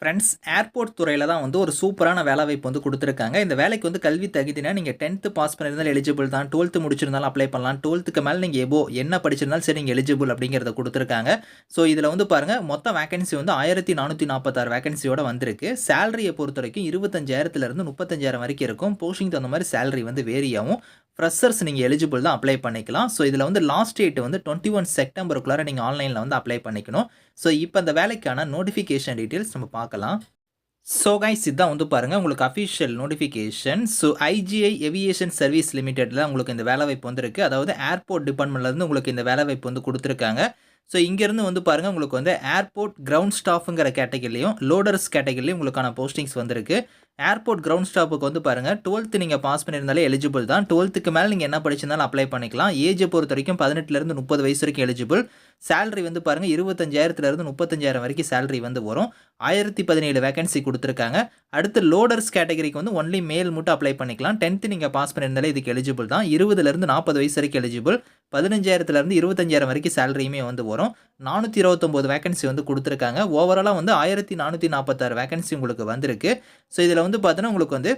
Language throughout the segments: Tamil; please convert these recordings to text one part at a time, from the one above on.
ஃப்ரெண்ட்ஸ் ஏர்போர்ட் துறையில் தான் வந்து ஒரு சூப்பரான வேலை வாய்ப்பு வந்து கொடுத்துருக்காங்க. இந்த வேலைக்கு வந்து கல்வி தகுதினா நீங்கள் டென்த்து பாஸ் பண்ணியிருந்தாலும் எலிஜிபிள் தான். டுவெல்த்து முடிச்சிருந்தாலும் அப்ளை பண்ணலாம். டுவெல்த்துக்கு மேலே நீங்கள் எபோ என்ன படிச்சிருந்தாலும் சரி நீங்கள் எலிஜிபிள் அப்படிங்கிறத கொடுத்துருக்காங்க. ஸோ இதில் வந்து பாருங்கள் மொத்த வேகன்சி வந்து ஆயிரத்தி நானூற்றி நாற்பத்தாறு வேகன்சியோட வந்திருக்கு. சேலரியை பொறுத்த வரைக்கும் இருபத்தஞ்சாயிரத்துலேருந்து முப்பத்தஞ்சாயிரம் வரைக்கும் இருக்கும். போஸ்டிங் தகுந்த மாதிரி சேலரி வந்து வேரி ஆகும். ஃப்ரெஷர்ஸ் நீங்கள் எலிஜிபிள் தான் அப்ளை பண்ணிக்கலாம். ஸோ இதில் வந்து லாஸ்ட் டேட் வந்து டுவெண்ட்டி ஒன் செப்டம்பருக்குள்ளார நீங்கள் ஆன்லைனில் வந்து அப்ளை பண்ணிக்கணும். ஸோ இப்போ இந்த வேலைக்கான நோட்டிஃபிகேஷன் டீட்டெயில்ஸ் நம்ம பார்க்கலாம். ஸோ கைஸ் இதான் வந்து பாருங்கள் உங்களுக்கு official notification so IGI aviation service லிமிடெட்டில் உங்களுக்கு இந்த வேலை வாய்ப்பு வந்துருக்கு. அதாவது ஏர்போர்ட் டிபார்ட்மெண்ட்லேருந்து உங்களுக்கு இந்த வேலை வாய்ப்பு வந்து கொடுத்துருக்காங்க. ஸோ இங்கேருந்து வந்து பாருங்கள் உங்களுக்கு வந்து ஏர்போர்ட் கிரவுண்ட் ஸ்டாஃபுங்கிற கேட்டகரிலையும் லோடர்ஸ் கேட்டகரிலையும் உங்களுக்கான போஸ்டிங்ஸ் வந்திருக்கு. ஏர்போர்ட் கிரவுண்ட் ஸ்டாஃபுக்கு வந்து பாருங்கள் டுவெல்த்து நீங்கள் பாஸ் பண்ணியிருந்தாலே எலிஜிபிள் தான். டுவெல்த்துக்கு மேலே நீங்கள் என்ன படிச்சிருந்தாலும் அப்ளை பண்ணிக்கலாம். ஏஜை பொறுத்த வரைக்கும் பதினெட்டுலேருந்து முப்பது வயசு வரைக்கும் எலிஜிபிள் சேலரி வந்து பாருங்கள் இருபத்தஞ்சாயிரத்துலேருந்து முப்பத்தஞ்சாயிரம் வரைக்கும் சேலரி வந்து வரும். ஆயிரத்தி பதினேழு வேகன்சி கொடுத்துருக்காங்க. அடுத்து லோடர்ஸ் கேட்டகரிக்கு வந்து ஒன்லி மேல் மட்டும் அப்ளை பண்ணிக்கலாம். டென்த்து நீங்கள் பாஸ் பண்ணியிருந்தாலே இதுக்கு எலிஜிபிள் தான். இருபதுலேருந்து நாற்பது வயசு வரைக்கும் எலிஜிபிள் பதினஞ்சாயிரத்துலேருந்து இருபத்தஞ்சாயிரம் வரைக்கும் சேலரியுமே வந்து வரும். நானூற்றி இருபத்தொம்போது வேகன்சி வந்து கொடுத்துருக்காங்க. ஓவராலாக வந்து ஆயிரத்தி நானூற்றி நாற்பத்தாறு வேகன்சி உங்களுக்கு வந்திருக்கு. ஸோ இதில் வந்து பார்த்தோன்னா உங்களுக்கு வந்து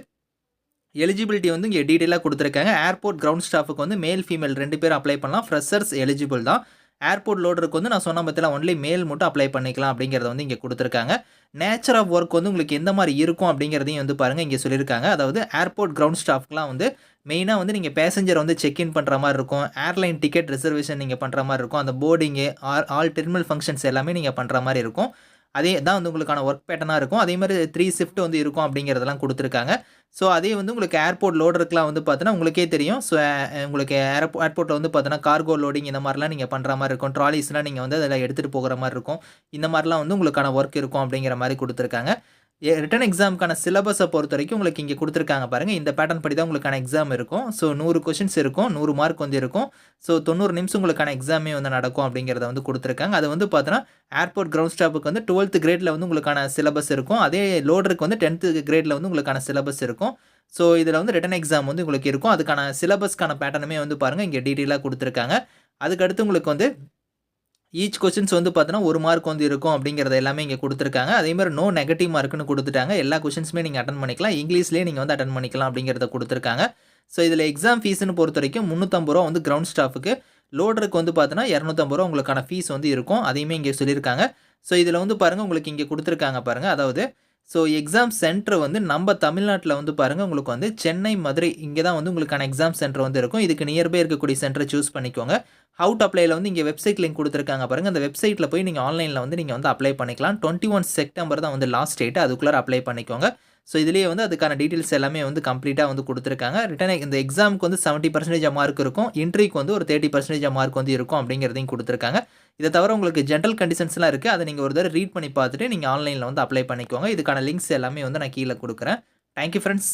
எலிஜிபிலிட்டி வந்து இங்கே டீட்டெயிலாக கொடுத்துருக்காங்க. ஏர்போர்ட் கிரவுண்ட் ஸ்டாஃபுக்கு வந்து மேல் ஃபீமேல் ரெண்டு பேரும் அப்ளை பண்ணலாம். ஃப்ரெஷர்ஸ் எலிஜிபிள் தான். ஏர்போர்ட் லோடருக்கு வந்து நான் சொன்ன பற்றில ஒன்லி மேல் மட்டும் அப்ளை பண்ணிக்கலாம் அப்படிங்கிறத வந்து இங்கே கொடுத்துருக்காங்க. நேச்சர் ஆஃப் ஒர்க் வந்து உங்களுக்கு எந்த மாதிரி இருக்கும் அப்படிங்கிறதையும் வந்து பாருங்கள் இங்கே சொல்லியிருக்காங்க. அதாவது ஏர்போர்ட் கிரவுண்ட் ஸ்டாஃப்க்குலாம் வந்து மெயினாக வந்து நீங்கள் பேசஞ்சர் வந்து செக் இன் பண்ணுற மாதிரி இருக்கும். ஏர்லைன் டிக்கெட் ரிசர்வேஷன் நீங்கள் பண்ணுற மாதிரி இருக்கும். அந்த போர்டிங்கு ஆர் ஆல் டெர்மினல் ஃபங்க்ஷன்ஸ் எல்லாமே நீங்கள் பண்ணுற மாதிரி இருக்கும். அதே தான் வந்து உங்களுக்கான ஒர்க் பேட்டனாக இருக்கும். அதே மாதிரி த்ரீ ஷிஃப்ட் வந்து இருக்கும் அப்படிங்கிறதெல்லாம் கொடுத்துருக்காங்க. ஸோ அதே வந்து உங்களுக்கு ஏர்போர்ட் லோடருக்குலாம் வந்து பார்த்தோன்னா உங்களுக்கே தெரியும். ஸோ உங்களுக்கு ஏர்போ ஏர்போர்ட்டில் வந்து பார்த்தோன்னா கார்கோ லோடிங் இந்த மாதிரிலாம் நீங்கள் பண்ணுற மாதிரி இருக்கும். ட்ராலிஸ்லாம் நீங்கள் வந்து அதில் எடுத்துகிட்டு போகிற மாதிரி இருக்கும். இந்த மாதிரிலாம் வந்து உங்களுக்கான ஒர்க் இருக்கும் அப்படிங்கிற மாதிரி கொடுத்துருக்காங்க. ரிட்டன் எக்ஸாமுக்கான சிலபஸை பொறுத்த வரைக்கும் உங்களுக்கு இங்கே கொடுத்துருக்காங்க பாருங்கள் இந்த பேட்டர்ன் படி தான் உங்களுக்கான எக்ஸாம் இருக்கும். ஸோ நூறு கொஷின்ஸ் இருக்கும் நூறு மார்க் வந்து இருக்கும். ஸோ தொண்ணூறு நிமிஷம் உங்களுக்கான எக்ஸாமே வந்து நடக்கும் அப்படிங்கிறத வந்து கொடுத்துருக்காங்க. அது வந்து பார்த்தோன்னா ஏர்போர்ட் கிரவுண்ட் ஸ்டாஃபுக்கு வந்து டுவெல்த்து கிரேடில் வந்து உங்களுக்கான சிலபஸ் இருக்கும். அதே லோடருக்கு வந்து டென்த்து கிரேடில் வந்து உங்களுக்கான சிலபஸ் இருக்கும். ஸோ இதில் வந்து ரிட்டன் எக்ஸாம் வந்து உங்களுக்கு இருக்கும். அதுக்கான சிலபஸ்க்கான பேட்டர்னுமே வந்து பாருங்கள் இங்கே டீட்டெயிலாக கொடுத்துருக்காங்க. அதுக்கடுத்து உங்களுக்கு வந்து ஈச் கொஸ்டின்ஸ் வந்து பார்த்தோன்னா ஒரு மார்க் வந்து இருக்கும் அப்படிங்கிறத எல்லாமே இங்கே கொடுத்துருக்காங்க. அதே மாதிரி நோ நெகட்டிவ் மார்க்னு கொடுத்துட்டாங்க. எல்லா கொஷின்ஸுமே நீங்கள் அட்டன் பண்ணிக்கலாம். இங்கிலீஷ்லேயே நீங்கள் வந்து அட்டன் பண்ணிக்கலாம் அப்படிங்கிறத கொடுத்துருக்காங்க. ஸோ இதில் எக்ஸாம் ஃபீஸ்னு பொறுத்த வரைக்கும் முந்நூற்றம்பது ரூபா வந்து கிரவுண்ட் ஸ்டாஃபுக்கு லோடருக்கு வந்து பார்த்தோன்னா இரநூத்தம்பது ரூபா உங்களுக்கான ஃபீஸ் வந்து இருக்கும். அதையுமே இங்கே சொல்லியிருக்காங்க. ஸோ இதில் வந்து பாருங்கள் உங்களுக்கு இங்கே கொடுத்துருக்காங்க பாருங்கள் அதாவது ஸோ எக்ஸாம் சென்டர் வந்து நம்ம தமிழ்நாட்டில் வந்து பாருங்கள் உங்களுக்கு வந்து சென்னை மதுரை இங்கே தான் வந்து உங்களுக்கான எக்ஸாம் சென்டர் வந்து இருக்கும். இதுக்கு நியர்பை இருக்கக்கூடிய சென்டரை சூஸ் பண்ணிக்கோங்க. ஹவுட் அப்ளைல வந்து இங்கே வெப்சைட் லிங்க் கொடுத்துருக்காங்க பாருங்கள் அந்த வெப்சைட்டில் போய் நீங்கள் ஆன்லைனில் வந்து நீங்கள் வந்து அப்ளை பண்ணிக்கலாம். டுவெண்ட்டி ஒன் செப்டம்பர் தான் வந்து லாஸ்ட் டேட்டு அதுக்குள்ளே அப்ளை பண்ணிக்கோங்க. ஸோ இதுலேயே வந்து அதுக்கான டீட்டெயில்ஸ் எல்லாமே வந்து கம்ப்ளீட்டாக வந்து கொடுத்துருக்காங்க. ரிட்டன் இந்த எக்ஸாமுக்கு வந்து செவன்ட்டி பர்சன்டேஜ் மார்க் இருக்கும். இன்ட்ரிக்கு வந்து ஒரு தேர்ட்டி பர்சன்டேஜ் மார்க் வந்து இருக்கும் அப்படிங்கிறதையும் கொடுத்துருக்காங்க. இதை தவிர உங்களுக்கு ஜென்ரல் கண்டிஷன்ஸ்லாம் இருக்குது அதை நீங்கள் ஒரு தடவை ரீட் பண்ணி பார்த்துட்டு நீங்கள் ஆன்லைனில் வந்து அப்ளை பண்ணிக்கோங்க. இதுக்கான லிங்க்ஸ் எல்லாமே வந்து நான் கீழே கொடுக்குறேன். Thank you friends